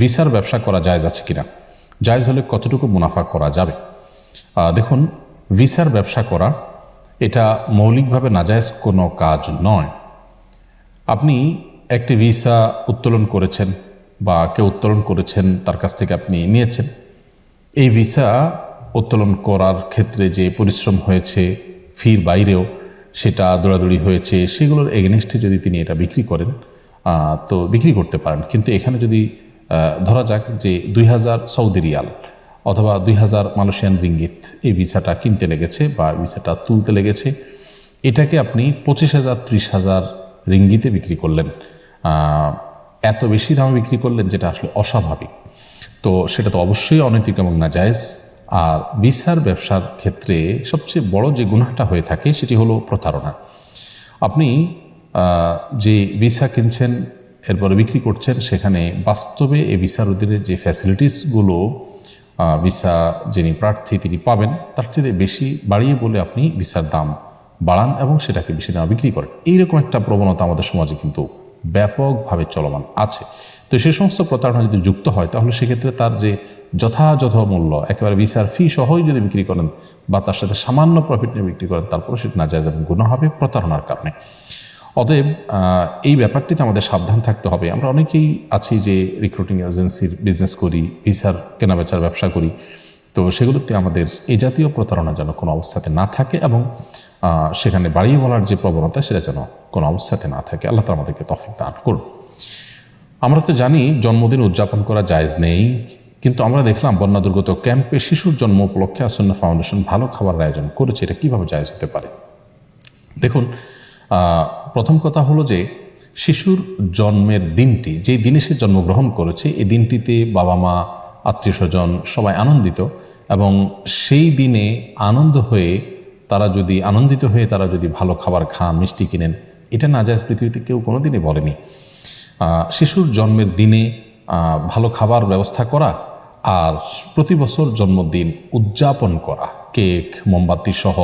ভিসার ব্যবসা করা জায়জ আছে কিনা? জায়জ হলে কতটুকু মুনাফা করা যাবে? দেখুন, ভিসার ব্যবসা করা, এটা মৌলিকভাবে নাজায়জ কোনো কাজ নয়। আপনি একটি ভিসা উত্তোলন করেছেন বা কেউ উত্তোলন করেছেন, তার কাছ থেকে আপনি নিয়েছেন। এই ভিসা উত্তোলন করার ক্ষেত্রে যে পরিশ্রম হয়েছে, ফির বাইরেও সেটা দৌড়াদৌড়ি হয়েছে, সেগুলোর এগেনস্টে যদি তিনি এটা বিক্রি করেন তো বিক্রি করতে পারেন। কিন্তু এখানে যদি ধরা যাক যে দুই হাজার সৌদি রিয়াল অথবা দুই হাজার মালয়েশিয়ান রিঙ্গিত এই ভিসাটা কিনতে লেগেছে বা ভিসাটা তুলতে লেগেছে। এটাকে আপনি পঁচিশ হাজার, ত্রিশ হাজার রিঙ্গিতে বিক্রি করলেন। এত বেশি দামে বিক্রি করলেন যেটা আসলে অস্বাভাবিক। তো সেটা তো অবশ্যই অনৈতিক এবং নাজায়জ। আর ভিসার ব্যবসার ক্ষেত্রে সবচেয়ে বড় যে গুনাহটা হয়ে থাকে সেটি হলো প্রতারণা। আপনি যে ভিসা কিনছেন এরপরে বিক্রি করছেন, সেখানে বাস্তবে এই ভিসার অধীনে যে ফ্যাসিলিটিসগুলো ভিসা যিনি প্রার্থী তিনি পাবেন, তার চেয়ে বেশি বাড়িয়ে বলে আপনি ভিসার দাম বাড়ান এবং সেটাকে বেশি দামে বিক্রি করেন। এইরকম একটা প্রবণতা আমাদের সমাজে কিন্তু ব্যাপকভাবে চলমান আছে। তো সে সমস্ত প্রতারণা যদি যুক্ত হয়, তাহলে সেক্ষেত্রে তার যে যথাযথ মূল্য, একেবারে ভিসার ফি সহই যদি বিক্রি করেন বা তার সাথে সামান্য প্রফিট নিয়ে বিক্রি করেন তারপরে সেটা না যায় এবং গুণ হবে প্রতারণার কারণে। অতএব এই ব্যাপারটিতে আমাদের সাবধান থাকতে হবে। আমরা অনেকেই আছি যে রিক্রুটিং এজেন্সির বিজনেস করি ভিসার কেনাবেচার ব্যবসা করি। তো সেগুলোতে আমাদের এই জাতীয় প্রতারণা যেন কোনো অবস্থাতে না থাকে এবং সেখানে বাড়িয়ে বলার যে প্রবণতা, সেটা যেন কোনো অবস্থাতে না থাকে। আল্লাহ তালা আমাদেরকে তফিক দান করুন। আমরা তো জানি জন্মদিন উদযাপন করা জায়েজ নেই, কিন্তু আমরা দেখলাম বন্যা দুর্গত ক্যাম্পে শিশুর জন্ম উপলক্ষে আসন্ন ফাউন্ডেশন ভালো খাবারের আয়োজন করেছে। এটা কীভাবে জায়জ হতে পারে? দেখুন প্রথম কথা হলো যে শিশুর জন্মের দিনটি যে দিনে সে জন্মগ্রহণ করেছে, এই দিনটিতে বাবা মা, আত্মীয় স্বজন সবাই আনন্দিত এবং সেই দিনে আনন্দ হয়ে তারা যদি, আনন্দিত হয়ে তারা যদি ভালো খাবার খান, মিষ্টি কিনেন, এটা না যায় পৃথিবীতে কেউ কোনোদিনই বলেনি। শিশুর জন্মের দিনে ভালো খাবার ব্যবস্থা করা আর প্রতি বছর জন্মদিন উদযাপন করা, কেক, মোমবাতি সহ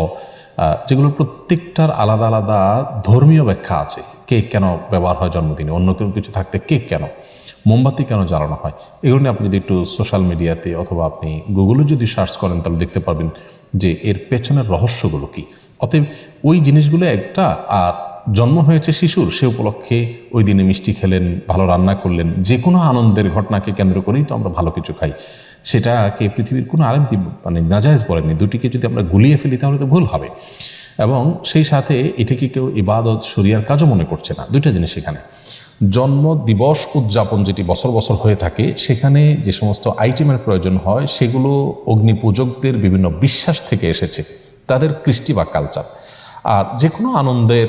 যেগুলো প্রত্যেকটার আলাদা আলাদা ধর্মীয় ব্যাখ্যা আছে। কেক কেন ব্যবহার হয় জন্মদিনে? অন্য কোনো কিছু থাকতে কেক কেন? মোমবাতি কেন জ্বালানো হয়? এগুলো নিয়ে আপনি যদি একটু সোশ্যাল মিডিয়াতে অথবা আপনি গুগলে যদি সার্চ করেন, তাহলে দেখতে পারবেন যে এর পেছনের রহস্যগুলো কি। অতএব ওই জিনিসগুলো একটা, আর জন্ম হয়েছে শিশুর, সে উপলক্ষে ওই দিনে মিষ্টি খেলেন, ভালো রান্না করলেন যে কোনো আনন্দের ঘটনাকে কেন্দ্র করেই তো আমরা ভালো কিছু খাই। সেটাকে পৃথিবীর কোনো আরেম মানে নাজায়জ বলেনি দুটিকে যদি আমরা গুলিয়ে ফেলি, তাহলে তো ভুল হবে। এবং সেই সাথে এটাকে কেউ ইবাদত, শরিয়ার কাজও মনে করছে না। দুইটা জিনিস এখানে। জন্ম দিবস উদযাপন যেটি বছর বছর হয়ে থাকে, সেখানে যে সমস্ত আইটেমের প্রয়োজন হয়, সেগুলো অগ্নি পূজকদের বিভিন্ন বিশ্বাস থেকে এসেছে। তাদের কৃষ্টি বা কালচার আর যে কোনো আনন্দের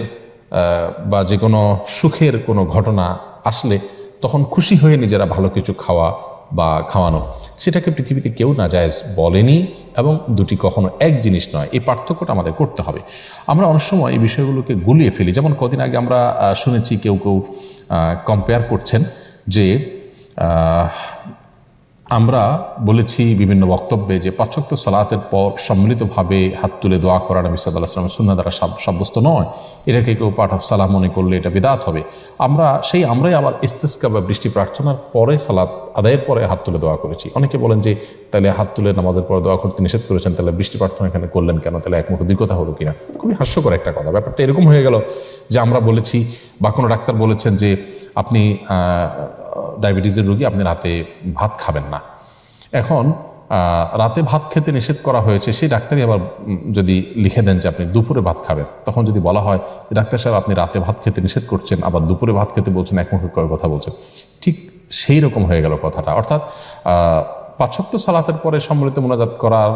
বা যে কোনো সুখের কোনো ঘটনা আসলে তখন খুশি হয়ে নিজেরা ভালো কিছু খাওয়া বা খাওয়ানো, সেটাকে পৃথিবীতে কেউ না যায় বলেনি এবং দুটি কখনো এক জিনিস নয়, এই পার্থক্যটা আমাদের করতে হবে। আমরা অনেক সময় এই বিষয়গুলোকে গুলিয়ে ফেলি। যেমন কদিন আগে আমরা শুনেছি কেউ কেউ কম্পেয়ার করছেন যে আমরা বলেছি বিভিন্ন বক্তব্যে যে পাশ্চাত্য সালাতের পর সম্মিলিতভাবে হাত তুলে দোয়া করা নবী সাল্লাহ আসলামের সুন্না দ্বারা সাব্যস্ত নয়। এটাকে কেউ পাঠ অফ সালাম মনে করলে এটা বিদাত হবে। আমরা সেই আমরাই আবার ইস্তেস্কা বা বৃষ্টি প্রার্থনার পরে সালাত আদায়ের পরে হাত তুলে দোয়া করেছি। অনেকে বলেন যে, তাহলে হাত তুলে নামাজের পরে দোয়া করতে নিষেধ করেছেন, তাহলে বৃষ্টি প্রার্থনা এখানে করলেন কেন? তাহলে একমুখ দুই কথা হলো কিনা? খুবই হাস্যকর একটা কথা। ব্যাপারটা এরকম হয়ে গেল যে আমরা বলেছি, বা কোনো ডাক্তার বলেছেন যে, আপনি ডায়াবেটিসের রোগী আপনি রাতে ভাত খাবেন না। এখন রাতে ভাত খেতে নিষেধ করা হয়েছে, সেই ডাক্তারই আবার যদি লিখে দেন যে আপনি দুপুরে ভাত খাবেন, তখন যদি বলা হয়, ডাক্তার সাহেব, আপনি রাতে ভাত খেতে নিষেধ করছেন, আবার দুপুরে ভাত খেতে বলছেন একমুখে কথা বলছেন। ঠিক সেই রকম হয়ে গেল কথাটা। অর্থাৎ পাঁচক্ত সালাতের পরে সম্মিলিত মোনাজাত করার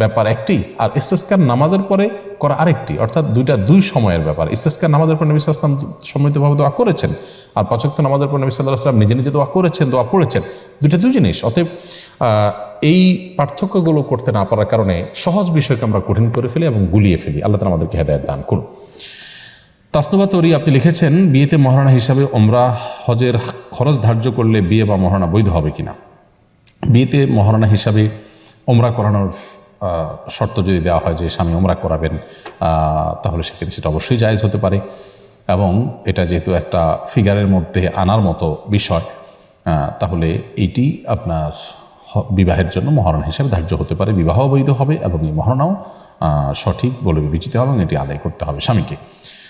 ব্যাপার একটি, আর ইস্তেস্কার নামাজের পরে করা আরেকটি, অর্থাৎ দুইটা দুই সময়ের ব্যাপার। ইস্তেস্কার নামাজের পর নবী সাল্লাম সম্মিলিতভাবে দোয়া করেছেন, আর পাঁচক্ত নামাজের পর নবী সাল্লাহ সাল্লাম নিজে নিজে দোয়া করেছেন, দোয়া পড়েছেন, দুইটা দুই জিনিস। অতএব এই পার্থক্যগুলো করতে না পারার কারণে সহজ বিষয়কে আমরা কঠিন করে ফেলি এবং গুলিয়ে ফেলি। আল্লাহ তালা আমাদেরকে হেদায়ত দান করুন। তাসনুবা তরি আপনি লিখেছেন, বিয়েতে মহারণা হিসাবে ওমরা হজের খরচ ধার্য করলে বিয়ে বা মহারণা বৈধ হবে কিনা? বিয়েতে মহারণা হিসাবে ওমরা করানোর শর্ত যদি দেওয়া হয় যে স্বামী ওমরা করাবেন তাহলে সেক্ষেত্রে সেটা অবশ্যই জায়েজ হতে পারে। এবং এটা যেহেতু একটা ফিগারের মধ্যে আনার মতো বিষয় তাহলে এটি আপনার বিবাহের জন্য মহারণ হিসাবে ধার্য হতে পারে, বিবাহ বৈধ হবে এবং এই মহারণাও সঠিক বলে বিবেচিত হবে এবং এটি আদায় করতে হবে স্বামীকে।